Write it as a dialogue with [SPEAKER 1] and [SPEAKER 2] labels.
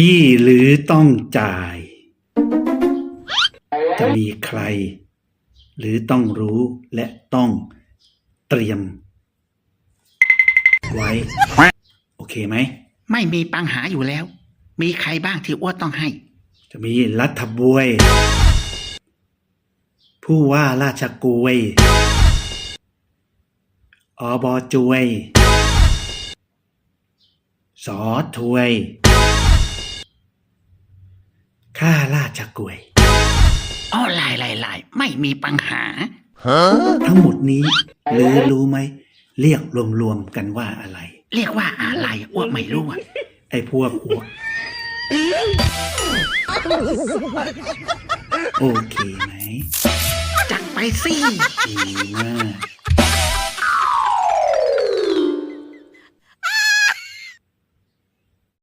[SPEAKER 1] ที่หรือต้องจ่าย จะมีใคร หรือต้องรู้และต้องเตรียม ไว้ โอเคไหม
[SPEAKER 2] ไม่มีปัญหาอยู่แล้ว มีใครบ้างที่อ้วต้องให้
[SPEAKER 1] จะมีรัฐบวย ผู้ว่าราชกวย อบอจวย สอถวย ข้าราชกวย
[SPEAKER 2] อ้อลายลายลายไม่มีปัญหา
[SPEAKER 1] ทั้งหมดนี้หรือรู้ไหม เรียกรวมๆกันว่าอะไร
[SPEAKER 2] เรียกว่าอะไรอ้วไม่รู้อะ
[SPEAKER 1] ไอ้พวกพวกโอเคไหม
[SPEAKER 2] จัดไปสิ
[SPEAKER 1] ดีมาก